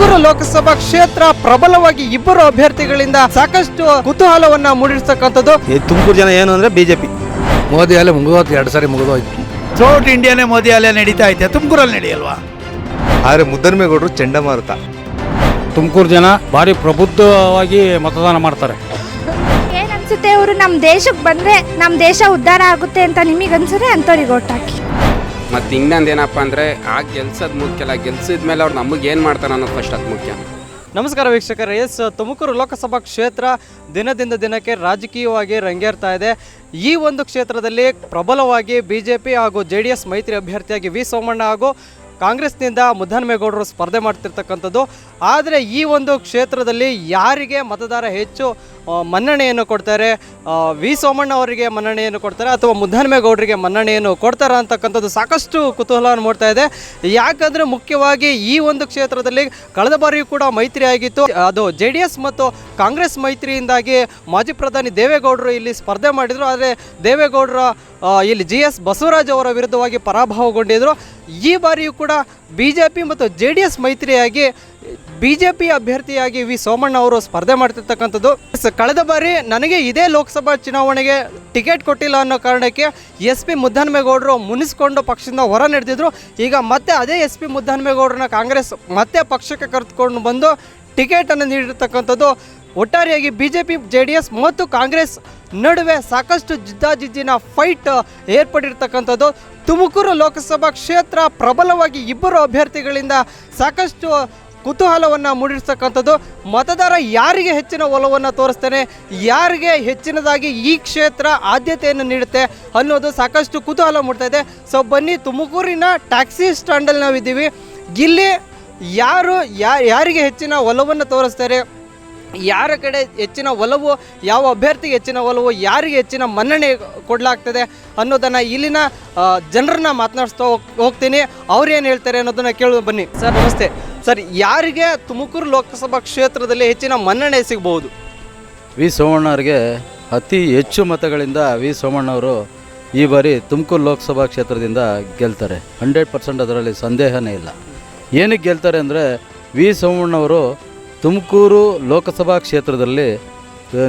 ತುಮಕೂರು ಲೋಕಸಭಾ ಕ್ಷೇತ್ರ ಪ್ರಬಲವಾಗಿ ಇಬ್ಬರು ಅಭ್ಯರ್ಥಿಗಳಿಂದ ಸಾಕಷ್ಟು ಕುತೂಹಲವನ್ನ ಮೂಡಿಸ್ತಕ್ಕಂಥದ್ದು ಈ ತುಮಕೂರು ಜನ ಏನು ಅಂದ್ರೆ ಬಿಜೆಪಿ. ಜೆ ಪಿ ಮೋದಿ ಅಲ್ಲೇ ಮುಗಿದೋಯ್ತು ಎರಡು ಸಾರಿ ಮುಗಿದೋಯ್ತು. ಸೌತ್ ಇಂಡಿಯಾನೇ ಮೋದಿ ಅಲ್ಲೇ ನಡೀತಾ ಐತೆ. ತುಮಕೂರಲ್ಲಿ ನಡೆಯಲ್ವಾ? ಆದರೆ ಮುದ್ದನ್ಮೇಗೌಡರು ಚಂಡಮಾರುತ. ತುಮಕೂರು ಜನ ಭಾರಿ ಪ್ರಬುದ್ಧವಾಗಿ ಮತದಾನ ಮಾಡ್ತಾರೆ. ಏನ್ ಅನ್ಸುತ್ತೆ ಅವರು ನಮ್ಮ ದೇಶಕ್ಕೆ ಬಂದ್ರೆ ನಮ್ಮ ದೇಶ ಉದ್ಧಾರ ಆಗುತ್ತೆ ಅಂತ ನಿಮಗೆ ಅನ್ಸುತ್ತೆ ಅಂತವ್ರಿಗೆ ಓಟ್ ಹಾಕಿ. ಮತ್ತು ಇನ್ನೊಂದು ಏನಪ್ಪ ಅಂದರೆ ಆ ಗೆಲ್ಸೋದು ಮುಖ್ಯ ಗೆಲ್ಸಿದ ಮೇಲೆ ಅವ್ರು ನಮಗೆ ಏನು ಮಾಡ್ತಾರೆ ಅನ್ನೋದು ಫಸ್ಟ್ ಅದು ಮುಖ್ಯ. ನಮಸ್ಕಾರ ವೀಕ್ಷಕರೇ, ಎಸ್, ತುಮಕೂರು ಲೋಕಸಭಾ ಕ್ಷೇತ್ರ ದಿನದಿಂದ ದಿನಕ್ಕೆ ರಾಜಕೀಯವಾಗಿ ರಂಗೇರ್ತಾ ಇದೆ. ಈ ಒಂದು ಕ್ಷೇತ್ರದಲ್ಲಿ ಪ್ರಬಲವಾಗಿ ಬಿ ಜೆ ಪಿ ಹಾಗೂ ಜೆ ಡಿ ಎಸ್ ಮೈತ್ರಿ ಅಭ್ಯರ್ಥಿಯಾಗಿ ವಿ ಸೋಮಣ್ಣ ಹಾಗೂ ಕಾಂಗ್ರೆಸ್ನಿಂದ ಮುದ್ದನ್ಮೇಗೌಡರು ಸ್ಪರ್ಧೆ ಮಾಡ್ತಿರ್ತಕ್ಕಂಥದ್ದು. ಆದರೆ ಈ ಒಂದು ಕ್ಷೇತ್ರದಲ್ಲಿ ಯಾರಿಗೆ ಮತದಾರ ಹೆಚ್ಚು ಮನ್ನಣೆಯನ್ನು ಕೊಡ್ತಾರೆ. ವಿ. ಸೋಮಣ್ಣ ಅವರಿಗೆ ಮನ್ನಣೆಯನ್ನು ಕೊಡ್ತಾರೆ ಅಥವಾ ಮುದ್ದನ್ಮೇಗೌಡರಿಗೆ ಮನ್ನಣೆಯನ್ನು ಕೊಡ್ತಾರ ಅಂತಕ್ಕಂಥದ್ದು ಸಾಕಷ್ಟು ಕುತೂಹಲವನ್ನು ನೋಡ್ತಾ ಇದೆ. ಯಾಕಂದರೆ ಮುಖ್ಯವಾಗಿ ಈ ಒಂದು ಕ್ಷೇತ್ರದಲ್ಲಿ ಕಳೆದ ಬಾರಿಯೂ ಕೂಡ ಮೈತ್ರಿ ಆಗಿತ್ತು. ಅದು ಜೆ ಡಿ ಎಸ್ ಮತ್ತು ಕಾಂಗ್ರೆಸ್ ಮೈತ್ರಿಯಿಂದಾಗಿ ಮಾಜಿ ಪ್ರಧಾನಿ ದೇವೇಗೌಡರು ಇಲ್ಲಿ ಸ್ಪರ್ಧೆ ಮಾಡಿದರು. ಆದರೆ ದೇವೇಗೌಡರ ಇಲ್ಲಿ ಜಿ ಎಸ್ ಬಸವರಾಜ್ ಅವರ ವಿರುದ್ಧವಾಗಿ ಪರಾಭವಗೊಂಡಿದ್ದರು ಈ ಬಾರಿಯೂ ಕೂಡ ಬಿ ಜೆ ಪಿ ಮತ್ತು ಜೆ ಡಿ ಎಸ್ ಮೈತ್ರಿಯಾಗಿ ಬಿ ಜೆ ಪಿ ಅಭ್ಯರ್ಥಿಯಾಗಿ ವಿ ಸೋಮಣ್ಣ ಅವರು ಸ್ಪರ್ಧೆ ಮಾಡ್ತಿರ್ತಕ್ಕಂಥದ್ದು. ಕಳೆದ ಬಾರಿ ನನಗೆ ಇದೇ ಲೋಕಸಭಾ ಚುನಾವಣೆಗೆ ಟಿಕೆಟ್ ಕೊಟ್ಟಿಲ್ಲ ಅನ್ನೋ ಕಾರಣಕ್ಕೆ ಎಸ್ ಪಿ ಮುದ್ದನ್ಮೇಗೌಡರು ಮುನಿಸ್ಕೊಂಡು ಪಕ್ಷದಿಂದ ಹೊರ ನಡೆದಿದ್ರು. ಈಗ ಮತ್ತೆ ಅದೇ ಎಸ್ ಪಿ ಮುದ್ದನ್ಮೇಗೌಡರನ್ನ ಕಾಂಗ್ರೆಸ್ ಮತ್ತೆ ಪಕ್ಷಕ್ಕೆ ಕರೆದುಕೊಂಡು ಬಂದು ಟಿಕೆಟನ್ನು ನೀಡಿರ್ತಕ್ಕಂಥದ್ದು. ಒಟ್ಟಾರೆಯಾಗಿ B J P J D S ಮತ್ತು ಕಾಂಗ್ರೆಸ್ ನಡುವೆ ಸಾಕಷ್ಟು ಜಿದ್ದಾಜಿದ್ದಿನ ಫೈಟ್ ಏರ್ಪಟ್ಟಿರ್ತಕ್ಕಂಥದ್ದು ತುಮಕೂರು ಲೋಕಸಭಾ ಕ್ಷೇತ್ರ ಪ್ರಬಲವಾಗಿ ಇಬ್ಬರು ಅಭ್ಯರ್ಥಿಗಳಿಂದ ಸಾಕಷ್ಟು ಕುತೂಹಲವನ್ನು ಮೂಡಿಸ್ತಕ್ಕಂಥದ್ದು, ಮತದಾರ ಯಾರಿಗೆ ಹೆಚ್ಚಿನ ಒಲವನ್ನು ತೋರಿಸ್ತಾನೆ, ಯಾರಿಗೆ ಹೆಚ್ಚಿನದಾಗಿ ಈ ಕ್ಷೇತ್ರ ಆದ್ಯತೆಯನ್ನು ನೀಡುತ್ತೆ ಅನ್ನೋದು ಸಾಕಷ್ಟು ಕುತೂಹಲ ಮೂಡ್ತಾ ಇದೆ. ಸೊ ಬನ್ನಿ, ತುಮಕೂರಿನ ಟ್ಯಾಕ್ಸಿ ಸ್ಟ್ಯಾಂಡಲ್ಲಿ ನಾವಿದ್ದೀವಿ. ಇಲ್ಲಿ ಯಾರು, ಯಾ, ಯಾರಿಗೆ ಹೆಚ್ಚಿನ ಒಲವನ್ನು ತೋರಿಸ್ತಾರೆ, ಯಾರ ಕಡೆ ಹೆಚ್ಚಿನ ಒಲವು, ಯಾವ ಅಭ್ಯರ್ಥಿಗೆ ಹೆಚ್ಚಿನ ಒಲವು, ಯಾರಿಗೆ ಹೆಚ್ಚಿನ ಮನ್ನಣೆ ಕೊಡಲಾಗ್ತದೆ ಅನ್ನೋದನ್ನು ಇಲ್ಲಿನ ಜನರನ್ನ ಮಾತನಾಡಿಸ್ತಾ ಹೋಗ್- ಹೋಗ್ತೀನಿ. ಅವ್ರು ಏನು ಹೇಳ್ತಾರೆ ಅನ್ನೋದನ್ನು ಕೇಳೋದು ಬನ್ನಿ. ಸರ್, ನಮಸ್ತೆ. ಸರ್, ಯಾರಿಗೆ ತುಮಕೂರು ಲೋಕಸಭಾ ಕ್ಷೇತ್ರದಲ್ಲಿ ಹೆಚ್ಚಿನ ಮನ್ನಣೆ ಸಿಗಬಹುದು? ವಿ ಸೋಮಣ್ಣವ್ರಿಗೆ ಅತಿ ಹೆಚ್ಚು ಮತಗಳಿಂದ ವಿ ಸೋಮಣ್ಣವರು ಈ ಬಾರಿ ತುಮಕೂರು ಲೋಕಸಭಾ ಕ್ಷೇತ್ರದಿಂದ ಗೆಲ್ತಾರೆ. ಹಂಡ್ರೆಡ್ ಪರ್ಸೆಂಟ್ ಅದರಲ್ಲಿ ಸಂದೇಹನೇ ಇಲ್ಲ. ಏನಕ್ಕೆ ಗೆಲ್ತಾರೆ ಅಂದರೆ, ವಿ ಸೋಮಣ್ಣವರು ತುಮಕೂರು ಲೋಕಸಭಾ ಕ್ಷೇತ್ರದಲ್ಲಿ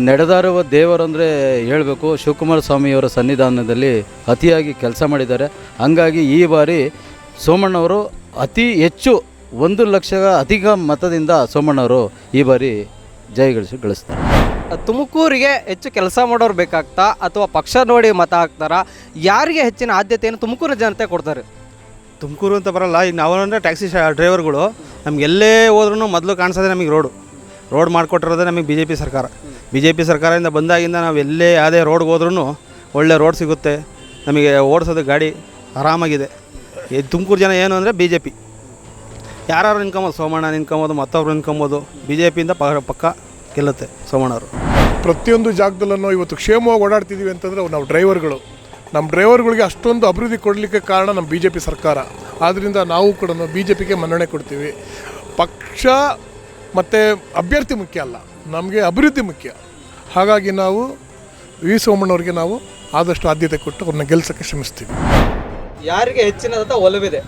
ನಡೆದಾರುವ ದೇವರು ಅಂದರೆ ಹೇಳಬೇಕು, ಶಿವಕುಮಾರ ಸ್ವಾಮಿಯವರ ಸನ್ನಿಧಾನದಲ್ಲಿ ಅತಿಯಾಗಿ ಕೆಲಸ ಮಾಡಿದ್ದಾರೆ. ಹಂಗಾಗಿ ಈ ಬಾರಿ ಸೋಮಣ್ಣವರು ಅತಿ ಹೆಚ್ಚು ಒಂದು ಲಕ್ಷದ ಅಧಿಕ ಮತದಿಂದ ಸೋಮಣ್ಣವರು ಈ ಬಾರಿ ಜಯಗಳಿಸಿ ಗಳಿಸ್ತಾರೆ. ತುಮಕೂರಿಗೆ ಹೆಚ್ಚು ಕೆಲಸ ಮಾಡೋರು ಬೇಕಾಗ್ತಾ ಅಥವಾ ಪಕ್ಷ ನೋಡಿ ಮತ ಹಾಕ್ತಾರಾ? ಯಾರಿಗೆ ಹೆಚ್ಚಿನ ಆದ್ಯತೆಯನ್ನು ತುಮಕೂರು ಜನತೆ ಕೊಡ್ತಾರೆ? ತುಮಕೂರು ಅಂತ ಬರಲ್ಲ ಈಗ ನಾವು ಅಂದರೆ ಟ್ಯಾಕ್ಸಿ ಡ್ರೈವರ್ಗಳು ನಮ್ಗೆ ಎಲ್ಲೇ ಹೋದ್ರೂ ಮೊದಲು ಕಾಣಿಸೋದೆ ನಮಗೆ ರೋಡು. ರೋಡ್ ಮಾಡಿಕೊಟ್ಟಿರೋದೇ ನಮಗೆ ಬಿ ಜೆ ಪಿ ಸರ್ಕಾರ. ಬಿ ಜೆ ಪಿ ಸರ್ಕಾರದಿಂದ ಬಂದಾಗಿಂದ ನಾವು ಎಲ್ಲೇ ಯಾವುದೇ ರೋಡ್ಗೆ ಹೋದ್ರೂ ಒಳ್ಳೆ ರೋಡ್ ಸಿಗುತ್ತೆ ನಮಗೆ ಓಡಿಸೋದು ಗಾಡಿ ಆರಾಮಾಗಿದೆ. ಈ ತುಮಕೂರು ಜನ ಏನು ಅಂದರೆ ಬಿ ಜೆ ಪಿ ಯಾರು ನಿಂತ್ಕೊಬೋದು, ಸೋಮಣ್ಣ ನಿಂತ್ಕೊಬೋದು, ಮತ್ತೊಬ್ರು ನಿಂತ್ಕೊಬೋದು ಬಿ ಜೆ ಪಿಯಿಂದ ಪಕ್ಕ ಗೆಲ್ಲುತ್ತೆ ಸೋಮಣ್ಣವರು. ಪ್ರತಿಯೊಂದು ಜಾಗದಲ್ಲೂ ಇವತ್ತು ಕ್ಷೇಮವಾಗಿ ಓಡಾಡ್ತಿದ್ದೀವಿ ಅಂತಂದರೆ ನಾವು ಡ್ರೈವರ್ಗಳು. ನಮ್ಮ ಡ್ರೈವರ್ಗಳಿಗೆ ಅಷ್ಟೊಂದು ಅಭಿವೃದ್ಧಿ ಕೊಡಲಿಕ್ಕೆ ಕಾರಣ ನಮ್ಮ ಬಿ ಜೆ ಪಿ ಸರ್ಕಾರ. ಆದ್ದರಿಂದ ನಾವು ಕೂಡ ಬಿ ಜೆ ಪಿಗೆ ಮನ್ನಣೆ ಕೊಡ್ತೀವಿ. ಪಕ್ಷ ಮತ್ತು ಅಭ್ಯರ್ಥಿ ಮುಖ್ಯ ಅಲ್ಲ, ನಮಗೆ ಅಭಿವೃದ್ಧಿ ಮುಖ್ಯ. ಹಾಗಾಗಿ ನಾವು ವಿ ಸೋಮಣ್ಣವ್ರಿಗೆ ನಾವು ಆದಷ್ಟು ಆದ್ಯತೆ ಕೊಟ್ಟು ಅವ್ರನ್ನ ಗೆಲ್ಸೋಕ್ಕೆ ಶ್ರಮಿಸ್ತೀವಿ. ಯಾರಿಗೆ ಹೆಚ್ಚಿನದ ಒಲವಿದೆ.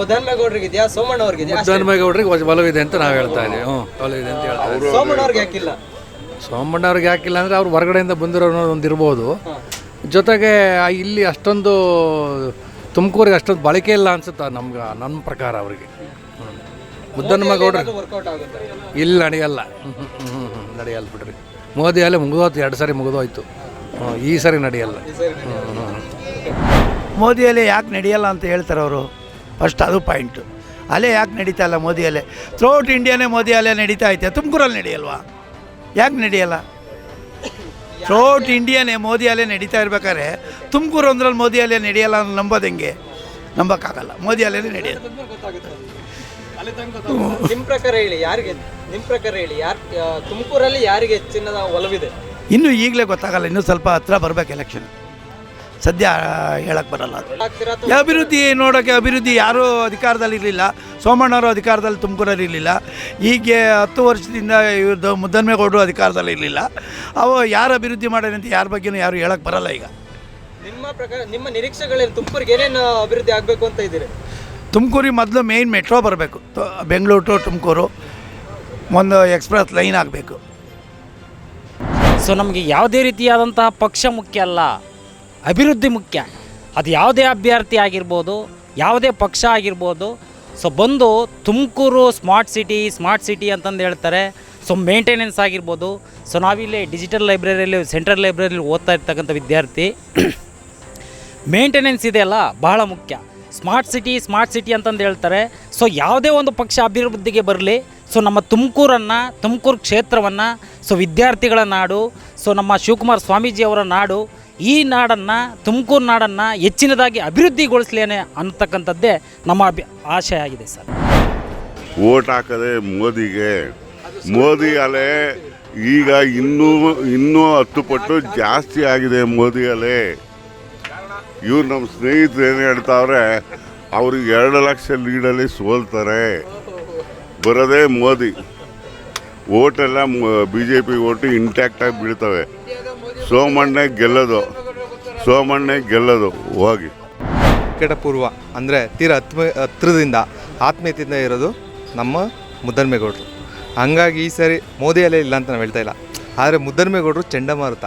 ಮುದ್ದನ್ಮೇಗೌಡರಿಗೆ ಇದೆಯಾ? ಸೋಮಣ್ಣ ಅವ್ರಿಗೆ ಮುದ್ದನ್ಮೇಗೌಡರಿಗೆ ಒಲವಿದೆ ಅಂತ ನಾವು ಹೇಳ್ತಾ ಇದ್ದೀವಿ. ಹ್ಞೂ ಒಲವಿದೆ ಅಂತ ಹೇಳ್ತಾ ಇದ್ದೀವಿ. ಸೋಮಣ್ಣ ಅವ್ರಿಗೆ ಯಾಕಿಲ್ಲ? ಅಂದ್ರೆ ಯಾಕಿಲ್ಲ ಅಂದರೆ ಅವ್ರು ಹೊರಗಡೆಯಿಂದ ಬಂದಿರೋ ಒಂದು ಇರ್ಬೋದು. ಜೊತೆಗೆ ಇಲ್ಲಿ ಅಷ್ಟೊಂದು ತುಮಕೂರಿಗೆ ಅಷ್ಟೊಂದು ಬಳಕೆ ಇಲ್ಲ ಅನ್ಸುತ್ತೆ ನಮ್ಗೆ ನನ್ನ ಪ್ರಕಾರ ಅವರಿಗೆ. ಮುದ್ದನ್ಮಗೌಡ್ರ ಇಲ್ಲಿ ನಡೆಯಲ್ಲ. ನಡೆಯಲ್ಲ ಬಿಡ್ರಿ. ಮೋದಿ ಅಲ್ಲೇ ಮುಗಿದೋಯ್ತು ಎರಡು ಸಾರಿ ಮುಗಿದೋಯ್ತು. ಈ ಸಾರಿ ನಡೆಯಲ್ಲ. ಹ್ಮ್, ಹ್ಮ್. ಮೋದಿಯಲ್ಲೇ ಯಾಕೆ ನಡೆಯಲ್ಲ ಅಂತ ಹೇಳ್ತಾರೆ ಅವರು. ಫಸ್ಟ್ ಅದು ಪಾಯಿಂಟು ಅಲ್ಲೇ ಯಾಕೆ ನಡೀತಾ ಇಲ್ಲ ಮೋದಿಯಲ್ಲೇ? ಥ್ರೂಔಟ್ ಇಂಡಿಯಾನೇ ಮೋದಿ ಅಲ್ಲೇ ನಡೀತಾ ಐತೆ. ತುಮಕೂರಲ್ಲಿ ನಡೆಯಲ್ವಾ? ಯಾಕೆ ನಡೆಯಲ್ಲ? ಥ್ರೂಔಟ್ ಇಂಡಿಯಾನೇ ಮೋದಿ ಅಲ್ಲೇ ನಡೀತಾ ಇರ್ಬೇಕಾದ್ರೆ ತುಮಕೂರು ಅಂದ್ರಲ್ಲಿ ಮೋದಿ ಅಲ್ಲೇ ನಡೆಯಲ್ಲ ಅಂತ ನಂಬೋದು ಹೆಂಗೆ? ನಂಬೋಕ್ಕಾಗಲ್ಲ. ಮೋದಿ ಅಲ್ಲೇ ನಡೆಯೋದು ನಿಮ್ಮ ಪ್ರಕಾರ ಹೇಳಿ ಯಾರಿಗೆ? ನಿಮ್ಮ ಪ್ರಕಾರ ಹೇಳಿ ಯಾರು ತುಮಕೂರಲ್ಲಿ ಯಾರಿಗೆ ಹೆಚ್ಚಿನ ಒಲವಿದೆ? ಇನ್ನೂ ಈಗಲೇ ಗೊತ್ತಾಗಲ್ಲ. ಇನ್ನೂ ಸ್ವಲ್ಪ ಹತ್ರ ಬರ್ಬೇಕು ಎಲೆಕ್ಷನ್ ಸದ್ಯ ಹೇಳಕ್ಕೆ ಬರಲ್ಲ. ಅದು ಅಭಿವೃದ್ಧಿ ನೋಡೋಕೆ ಅಭಿವೃದ್ಧಿ ಯಾರೂ ಅಧಿಕಾರದಲ್ಲಿ ಇರಲಿಲ್ಲ. ಸೋಮಣ್ಣವರು ಅಧಿಕಾರದಲ್ಲಿ ತುಮಕೂರಲ್ಲಿ ಇರಲಿಲ್ಲ. ಹೀಗೆ ಹತ್ತು ವರ್ಷದಿಂದ ಇವ್ರದ್ದು ಮುದ್ದನ್ಮೇಗೌಡರು ಅಧಿಕಾರದಲ್ಲಿ ಇರಲಿಲ್ಲ. ಅವು ಯಾರು ಅಭಿವೃದ್ಧಿ ಮಾಡ್ಯಾರ ಅಂತ ಯಾರ ಬಗ್ಗೆನೂ ಯಾರು ಹೇಳಕ್ಕೆ ಬರಲ್ಲ ಈಗ. ನಿಮ್ಮ ಪ್ರಕಾರ ನಿಮ್ಮ ನಿರೀಕ್ಷೆಗಳೇನು ತುಮಕೂರಿಗೆ ಏನೇನು ಅಭಿವೃದ್ಧಿ ಆಗಬೇಕು ಅಂತ ಇದ್ದೀರಿ? ತುಮಕೂರಿಗೆ ಮೊದಲು ಮೇಯ್ನ್ ಮೆಟ್ರೋ ಬರಬೇಕು. ಬೆಂಗಳೂರು ಟು ತುಮಕೂರು. ಒಂದು ಎಕ್ಸ್ಪ್ರೆಸ್ ಲೈನ್ ಆಗಬೇಕು. ಸೊ ನಮಗೆ ಯಾವುದೇ ರೀತಿಯಾದಂತಹ ಪಕ್ಷ ಮುಖ್ಯ ಅಲ್ಲ. ಅಭಿವೃದ್ಧಿ ಮುಖ್ಯ. ಅದು ಯಾವುದೇ ಅಭ್ಯರ್ಥಿ ಆಗಿರ್ಬೋದು, ಯಾವುದೇ ಪಕ್ಷ ಆಗಿರ್ಬೋದು. ಸೊ ಬಂದು Tumakuru smart city smart city ಅಂತಂದು ಹೇಳ್ತಾರೆ. ಸೊ ಮೇಂಟೆನೆನ್ಸ್ ಆಗಿರ್ಬೋದು. ಸೊ ನಾವಿಲ್ಲಿ ಡಿಜಿಟಲ್ ಲೈಬ್ರರಿಯಲ್ಲಿ ಸೆಂಟ್ರಲ್ ಲೈಬ್ರರಿಲಿ ಓದ್ತಾ ಇರ್ತಕ್ಕಂಥ ವಿದ್ಯಾರ್ಥಿ. ಮೇಂಟೆನೆನ್ಸ್ ಇದೆಯಲ್ಲ ಬಹಳ ಮುಖ್ಯ. ಸ್ಮಾರ್ಟ್ ಸಿಟಿ ಸ್ಮಾರ್ಟ್ ಸಿಟಿ ಅಂತಂದು ಹೇಳ್ತಾರೆ. ಸೊ ಯಾವುದೇ ಒಂದು ಪಕ್ಷ ಅಭಿವೃದ್ಧಿಗೆ ಬರಲಿ. ಸೊ ನಮ್ಮ ತುಮಕೂರನ್ನು, ತುಮಕೂರು ಕ್ಷೇತ್ರವನ್ನು ಸೊ ವಿದ್ಯಾರ್ಥಿಗಳ ನಾಡು ಸೊ ನಮ್ಮ ಶಿವಕುಮಾರ್ ಸ್ವಾಮೀಜಿ ಅವರ ನಾಡು ಈ ನಾಡನ್ನು, ತುಮಕೂರು ನಾಡನ್ನು ಹೆಚ್ಚಿನದಾಗಿ ಅಭಿವೃದ್ಧಿಗೊಳಿಸಲೇನೆ ಅನ್ನತಕ್ಕಂಥದ್ದೇ ನಮ್ಮ ಅಭಿ, ಆಶಯ ಆಗಿದೆ ಸರ್. ಓಟ್ ಹಾಕದೆ ಮೋದಿಗೆ, ಮೋದಿ ಅಲೆ ಈಗ ಇನ್ನೂ ಇನ್ನೂ ಹತ್ತು ಪಟ್ಟು ಜಾಸ್ತಿ ಆಗಿದೆ ಮೋದಿ ಅಲೆ. ಇವ್ರು ನಮ್ಮ ಸ್ನೇಹಿತರು ಏನು ಹೇಳ್ತಾವ್ರೆ, ಅವ್ರಿಗೆ ಎರಡು ಲಕ್ಷ ಲೀಡಲ್ಲಿ ಸೋಲ್ತಾರೆ. ಬರೋದೇ ಮೋದಿ. ಓಟೆಲ್ಲ ಬಿ ಜೆ ಪಿ ಓಟು ಇಂಟ್ಯಾಕ್ಟಾಗಿ ಬೀಳ್ತವೆ. ಸೋಮಣ್ಣೆ ಗೆಲ್ಲೋದು. ಸೋಮಣ್ಣೆ ಗೆಲ್ಲೋದು. ಹೋಗಿ. ಕೆಟಪೂರ್ವ ಅಂದರೆ ತೀರ ಹತ್ರ ಹತ್ರದಿಂದ ಆತ್ಮೀಯತೆಯಿಂದ ಇರೋದು ನಮ್ಮ ಮುದ್ದನ್ಮೇಗೌಡರು. ಹಂಗಾಗಿ ಈ ಸರಿ ಮೋದಿ ಅಲ್ಲೇ ಇಲ್ಲ ಅಂತ ನಾವು ಹೇಳ್ತಾ ಇಲ್ಲ. ಆದರೆ ಮುದ್ದನ್ಮೇಗೌಡರು ಚಂಡಮಾರುತ.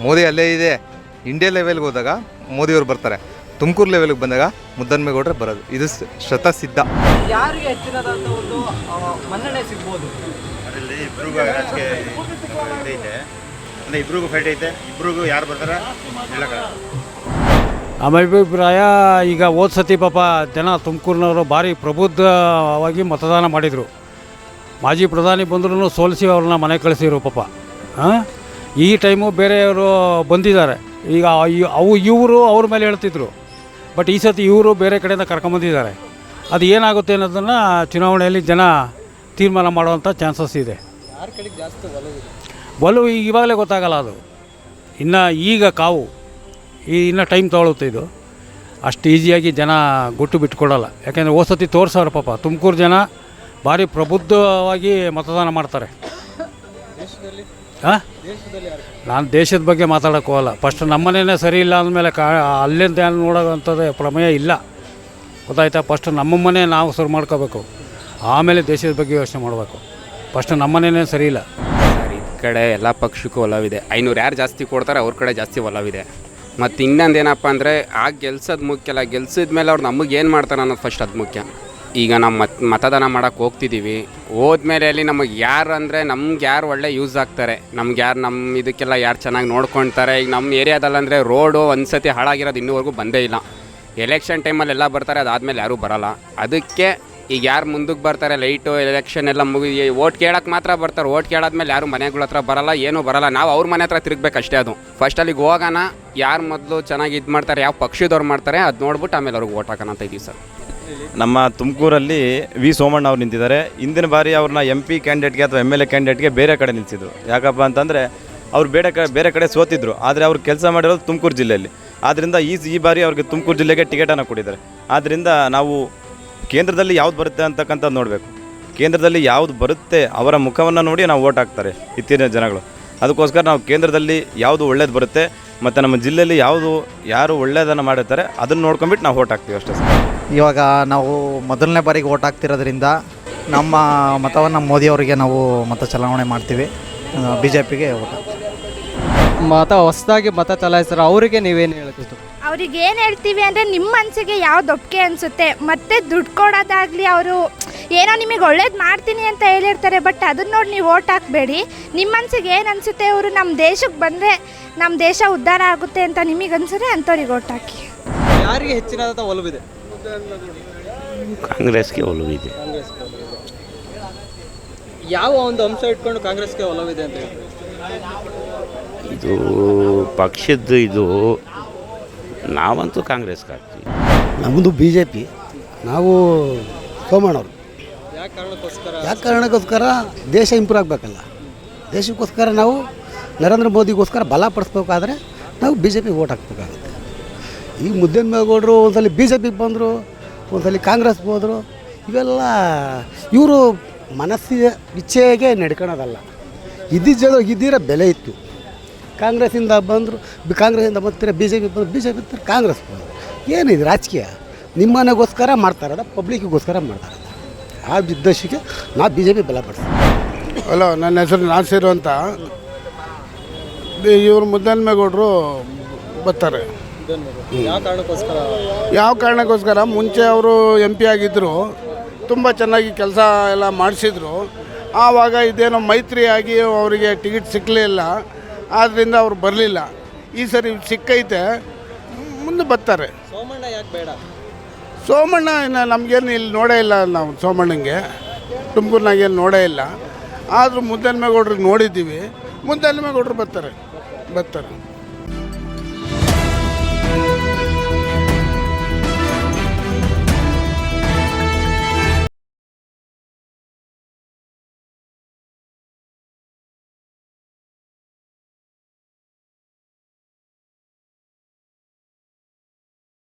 ಮೋದಿ ಅಲ್ಲೇ ಇದೆ. ಇಂಡಿಯಾ ಲೆವೆಲ್ಗೆ ಹೋದಾಗ ಮೋದಿಯವರು ಬರ್ತಾರೆ. ತುಮಕೂರು ಲೆವೆಲ್ಗೆ ಬಂದಾಗ ಮುದ್ದನ್ಮೇಗೌಡ್ರೆ ಬರೋದು. ಇದು ಸ- ಶತ ಸಿದ್ಧ ಯಾರಿಗೆ ಹೆಚ್ಚಿನದಾದಂಥ ಒಂದು ಮನ್ನಣೆ ಸಿಗ್ಬೋದು? ಅದರಲ್ಲಿ ಅಂದರೆ ಇಬ್ರಿಗೂ ಫೈಟ್ ಐತೆ. ಇಬ್ರಿಗೂ ಯಾರು ಬರ್ತಾರೆ ನಮ್ಮ ಅಭಿಪ್ರಾಯ ಈಗ ಹೋದ ಸತಿ ಪಾಪ ಜನ ತುಮಕೂರಿನವರು ಭಾರಿ ಪ್ರಬುದ್ಧವಾಗಿ ಮತದಾನ ಮಾಡಿದರು. ಮಾಜಿ ಪ್ರಧಾನಿ ಬಂದರೂ ಸೋಲಿಸಿ ಅವ್ರನ್ನ ಮನೆ ಕಳಿಸಿದ್ರು ಪಾಪ. ಹಾಂ ಈ ಟೈಮು ಬೇರೆಯವರು ಬಂದಿದ್ದಾರೆ. ಈಗ ಅವು ಇವರು ಅವ್ರ ಮೇಲೆ ಹೇಳ್ತಿದ್ರು. ಬಟ್ ಈ ಸತಿ ಇವರು ಬೇರೆ ಕಡೆಯಿಂದ ಕರ್ಕೊಂಬಂದಿದ್ದಾರೆ ಅದು ಏನಾಗುತ್ತೆ ಅನ್ನೋದನ್ನು ಚುನಾವಣೆಯಲ್ಲಿ ಜನ ತೀರ್ಮಾನ ಮಾಡುವಂಥ ಚಾನ್ಸಸ್ ಇದೆ? ಯಾರ ಈವಾಗಲೇ ಇವಾಗಲೇ ಗೊತ್ತಾಗಲ್ಲ ಅದು. ಇನ್ನು ಈಗ ಕಾವು. ಈ ಇನ್ನೂ ಟೈಮ್ ತೊಗೊಳುತ್ತೆ ಇದು. ಅಷ್ಟು ಈಸಿಯಾಗಿ ಜನ ಗುಟ್ಟು ಬಿಟ್ಕೊಡಲ್ಲ ಯಾಕೆಂದರೆ ಓಸತಿ ಸತಿ ತೋರಿಸೋರು ಪಾಪ. ತುಮಕೂರು ಜನ ಭಾರಿ ಪ್ರಬುದ್ಧವಾಗಿ ಮತದಾನ ಮಾಡ್ತಾರೆ. ಹಾಂ ನಾನು ದೇಶದ ಬಗ್ಗೆ ಮಾತಾಡೋಕ್ಕೆ ಹೋಗಲ್ಲ. ಫಸ್ಟ್ ನಮ್ಮನೇ ಸರಿ ಇಲ್ಲ ಅಂದಮೇಲೆ ಕಾ ಅಲ್ಲಿಂದ ಏನು ನೋಡೋವಂಥದ್ದು ಪ್ರಮೇಯ ಇಲ್ಲ. ಗೊತ್ತಾಯ್ತಾ? ಫಸ್ಟ್ ನಮ್ಮ ಮನೆ ನಾವು ಶುರು ಮಾಡ್ಕೋಬೇಕು. ಆಮೇಲೆ ದೇಶದ ಬಗ್ಗೆ ಯೋಚನೆ ಮಾಡಬೇಕು. ಫಸ್ಟ್ ನಮ್ಮನೇ ಸರಿ ಇಲ್ಲ. ಕಡೆ ಎಲ್ಲ ಪಕ್ಷಕ್ಕೂ ಒಲವಿದೆ. ಐನೂರು ಯಾರು ಜಾಸ್ತಿ ಕೊಡ್ತಾರೆ ಅವ್ರ ಕಡೆ ಜಾಸ್ತಿ ಒಲವಿದೆ. ಮತ್ತು ಇನ್ನೊಂದು ಏನಪ್ಪ ಅಂದರೆ ಆ ಗೆಲ್ಸೋದು ಮುಖ್ಯ ಅಲ್ಲ, ಗೆಲ್ಸಿದ ಮೇಲೆ ಅವ್ರು ನಮಗೆ ಏನು ಮಾಡ್ತಾರೆ ಅನ್ನೋದು ಫಸ್ಟ್ ಅದು ಮುಖ್ಯ. ಈಗ ನಾವು ಮತ್, ಮತದಾನ ಮಾಡೋಕ್ಕೆ ಹೋಗ್ತಿದ್ದೀವಿ ಹೋದ್ಮೇಲೆ ಅಲ್ಲಿ ನಮಗೆ ಯಾರು ಅಂದರೆ ನಮ್ಗೆ ಯಾರು ಒಳ್ಳೆ ಯೂಸ್ ಆಗ್ತಾರೆ. ನಮ್ಗೆ ಯಾರು ನಮ್ಮ ಇದಕ್ಕೆಲ್ಲ ಯಾರು ಚೆನ್ನಾಗಿ ನೋಡ್ಕೊಳ್ತಾರೆ ಈಗ ನಮ್ಮ ಏರಿಯಾದಲ್ಲಂದರೆ ರೋಡು ಒಂದು ಸತಿ ಹಾಳಾಗಿರೋದು ಇನ್ನೂವರೆಗೂ ಬಂದೇ ಇಲ್ಲ. ಎಲೆಕ್ಷನ್ ಟೈಮಲ್ಲಿ ಎಲ್ಲ ಬರ್ತಾರೆ, ಅದಾದಮೇಲೆ ಯಾರೂ ಬರಲ್ಲ. ಅದಕ್ಕೆ ಈಗ ಯಾರು ಮುಂದಕ್ಕೆ ಬರ್ತಾರೆ? ಲೈಟು ಎಲೆಕ್ಷನ್ ಎಲ್ಲ ಮುಗಿ ಓಟ್ ಕೇಳಕ್ಕೆ ಮಾತ್ರ ಬರ್ತಾರೆ. ಓಟ್ ಕೇಳಾದ್ಮೇಲೆ ಯಾರು ಮನೆಗಳ ಹತ್ರ ಬರಲ್ಲ, ಏನೂ ಬರಲ್ಲ. ನಾವು ಅವ್ರ ಮನೆ ಹತ್ರ ತಿರುಗಬೇಕಷ್ಟೇ ಅದು. ಫಸ್ಟ್ ಅಲ್ಲಿಗೆ ಹೋಗೋಣ. ಯಾರು ಮೊದಲು ಚೆನ್ನಾಗಿ ಇದು ಮಾಡ್ತಾರೆ, ಯಾವ ಪಕ್ಷದವ್ರು ಮಾಡ್ತಾರೆ, ಅದು ನೋಡ್ಬಿಟ್ಟು ಆಮೇಲೆ ಅವ್ರಿಗೆ ಓಟ್ ಹಾಕೋಣ ಅಂತ ಇದ್ದೀವಿ ಸರ್. ನಮ್ಮ ತುಮಕೂರಲ್ಲಿ ವಿ ಸೋಮಣ್ಣ ಅವ್ರು ನಿಂತಿದ್ದಾರೆ. ಹಿಂದಿನ ಬಾರಿ ಅವ್ರನ್ನ ಎಂ ಪಿ ಕ್ಯಾಂಡಿಡೇಟ್ಗೆ ಅಥವಾ ಎಂ ಎಲ್ ಎ ಕ್ಯಾಂಡಿಡೇಟ್ಗೆ ಬೇರೆ ಕಡೆ ನಿಲ್ಸಿದ್ರು. ಯಾಕಪ್ಪ ಅಂತಂದರೆ ಅವ್ರು ಬೇರೆ ಕಡೆ ಬೇರೆ ಕಡೆ ಸೋತಿದ್ರು. ಆದರೆ ಅವ್ರು ಕೆಲಸ ಮಾಡಿರೋದು ತುಮಕೂರು ಜಿಲ್ಲೆಯಲ್ಲಿ. ಆದ್ದರಿಂದ ಈ ಈ ಬಾರಿ ಅವ್ರಿಗೆ ತುಮಕೂರು ಜಿಲ್ಲೆಗೆ ಟಿಕೆಟನ್ನು ಕೊಟ್ಟಿದ್ದಾರೆ. ಆದ್ದರಿಂದ ನಾವು ಕೇಂದ್ರದಲ್ಲಿ ಯಾವ್ದು ಬರುತ್ತೆ ಅಂತಕ್ಕಂಥದ್ದು ನೋಡಬೇಕು. ಕೇಂದ್ರದಲ್ಲಿ ಯಾವ್ದು ಬರುತ್ತೆ ಅವರ ಮುಖವನ್ನು ನೋಡಿ ನಾವು ಓಟ್ ಹಾಕ್ತಾರೆ ಇತ್ತೀಚಿನ ಜನಗಳು. ಅದಕ್ಕೋಸ್ಕರ ನಾವು ಕೇಂದ್ರದಲ್ಲಿ ಯಾವುದು ಒಳ್ಳೇದು ಬರುತ್ತೆ ಮತ್ತು ನಮ್ಮ ಜಿಲ್ಲೆಯಲ್ಲಿ ಯಾವುದು ಯಾರು ಒಳ್ಳೆಯದನ್ನು ಮಾಡಿರ್ತಾರೆ ಅದನ್ನು ನೋಡ್ಕೊಂಬಿಟ್ಟು ನಾವು ಓಟ್ ಹಾಕ್ತೀವಿ ಅಷ್ಟೇ ಸರ್. ಇವಾಗ ನಾವು ಮೊದಲನೇ ಬಾರಿಗೆ ಓಟ್ ಹಾಕ್ತಿರೋದ್ರಿಂದ ನಮ್ಮ ಮತವನ್ನು ಮೋದಿಯವರಿಗೆ ನಾವು ಮತ ಚಲಾವಣೆ ಮಾಡ್ತೀವಿ. ಬಿ ಜೆ ಪಿಗೆ ಓಟ್ ಹಾಕ್ತೀವಿ. ಮತ ಹೊಸದಾಗಿ ಮತ ಚಲಾಯಿಸ್ತಾರೆ ಅವರಿಗೆ ನೀವೇನು ಹೇಳ್ತಿತ್ತು ಅವ್ರಿಗೆ ಏನು ಹೇಳ್ತೀವಿ ಅಂದರೆ ನಿಮ್ಮ ಮನಸ್ಸಿಗೆ ಯಾವ ಒಪ್ಪಿಗೆ ಅನಿಸುತ್ತೆ ಮತ್ತೆ ದುಡ್ಡು ಕೊಡೋದಾಗಲಿ ಅವರು ಏನೋ ನಿಮಗೆ ಒಳ್ಳೇದು ಮಾಡ್ತೀನಿ ಅಂತ ಹೇಳಿರ್ತಾರೆ ಬಟ್ ಅದನ್ನ ನೋಡಿ ನೀವು ಓಟ್ ಹಾಕಬೇಡಿ. ನಿಮ್ಮ ಮನಸ್ಸಿಗೆ ಏನು ಅನಿಸುತ್ತೆ ಅವರು ನಮ್ಮ ದೇಶಕ್ಕೆ ಬಂದರೆ ನಮ್ಮ ದೇಶ ಉದ್ಧಾರ ಆಗುತ್ತೆ ಅಂತ ನಿಮಗೆ ಅನಿಸಿದ್ರೆ ಅಂಥವ್ರಿಗೆ ಓಟ್ ಹಾಕಿ. ಯಾರಿಗೆ ಹೆಚ್ಚಿನದಾದ ಒಲವಿದೆ? ಕಾಂಗ್ರೆಸ್ಗೆ ಒಲವಿದೆ. ಯಾವ ಒಂದು ಅಂಶ ಇಟ್ಕೊಂಡು ಕಾಂಗ್ರೆಸ್ಗೆ ಒಲವಿದೆ ಅಂತ ಇದು ಪಕ್ಷದ್ದು ಇದು ನಾವಂತೂ ಕಾಂಗ್ರೆಸ್ ಹಾಕ್ತೀವಿ ನಮ್ಮದು ಬಿ ಜೆ ಪಿ ನಾವು ಸೋಮಣ್ಣವರು ಯಾಕೆ ಕಾರಣಕ್ಕೋಸ್ಕರ ದೇಶ ಇಂಪ್ರೂವ್ ಆಗಬೇಕಲ್ಲ? ದೇಶಕ್ಕೋಸ್ಕರ ನಾವು ನರೇಂದ್ರ ಮೋದಿಗೋಸ್ಕರ ಬಲಪಡಿಸ್ಬೇಕಾದ್ರೆ ನಾವು ಬಿ ಜೆ ಪಿ ಓಟ್ ಹಾಕ್ಬೇಕಾಗುತ್ತೆ. ಈಗ ಮುದ್ದನ್ಮೇಗೌಡರು ಒಂದ್ಸಲಿ ಬಿ ಜೆ ಪಿಗೆ ಬಂದರು, ಒಂದ್ಸಲಿ ಕಾಂಗ್ರೆಸ್ಗೆ ಹೋದರು, ಇವೆಲ್ಲ ಇವರು ಮನಸ್ಸಿಗೆ ಇಚ್ಛೆಗೆ ನಡ್ಕೊಳೋದಲ್ಲ. ಇದ್ದಿದ್ದ ಇದ್ದಿರೋ ಬೆಲೆ ಇತ್ತು. ಕಾಂಗ್ರೆಸ್ಸಿಂದ ಬಂದರು ಕಾಂಗ್ರೆಸ್ಸಿಂದ ಬರ್ತಾರೆ ಬಿ ಜೆ ಪಿ ಬಂದರು ಬಿ ಜೆ ಪಿ ಕಾಂಗ್ರೆಸ್ ಬಂದರು. ಏನಿದೆ ರಾಜಕೀಯ? ನಿಮ್ಮನೆಗೋಸ್ಕರ ಮಾಡ್ತಾರದ ಪಬ್ಲಿಕ್ಗೋಸ್ಕರ ಮಾಡ್ತಾರದ ಆ ಉದ್ದೇಶಕ್ಕೆ ನಾವು ಬಿ ಜೆ ಪಿ ಬಲಪಡಿಸ್ತೀವಿ. ಹಲೋ ನನ್ನ ಹೆಸರು ನಾಸಿರು ಅಂತ. ಇವರು ಮುದ್ದನ್ಮೇಗೌಡರು ಬರ್ತಾರೆ. ಯಾವ ಕಾರಣಕ್ಕೋಸ್ಕರ? ಯಾವ ಕಾರಣಕ್ಕೋಸ್ಕರ? ಮುಂಚೆ ಅವರು ಎಂ ಪಿ ಆಗಿದ್ದರು ತುಂಬ ಚೆನ್ನಾಗಿ ಕೆಲಸ ಎಲ್ಲ ಮಾಡಿಸಿದ್ರು. ಆವಾಗ ಇದೇನೋ ಮೈತ್ರಿಯಾಗಿ ಆಗಿ ಅವರಿಗೆ ಟಿಕೆಟ್ ಸಿಕ್ಕಲಿಲ್ಲ ಆದ್ದರಿಂದ ಅವ್ರು ಬರಲಿಲ್ಲ. ಈ ಸರಿ ಸಿಕ್ಕೈತೆ. ಮುಂದೆ ಬರ್ತಾರೆ. ಸೋಮಣ್ಣ ಯಾಕೆ ಬೇಡ? ಸೋಮಣ್ಣ ಇನ್ನು ನಮಗೇನು ಇಲ್ಲಿ ನೋಡೇ ಇಲ್ಲ ನಾವು ಸೋಮಣ್ಣಂಗೆ. ತುಮಕೂರಿನಾಗೇನು ನೋಡೇ ಇಲ್ಲ. ಆದರೂ ಮುದ್ದನ್ಮೇಗೌಡ್ರಿಗೆ ನೋಡಿದ್ದೀವಿ. ಮುದ್ದನ್ಮೇಗೌಡರು ಬರ್ತಾರೆ. ಬರ್ತಾರೆ.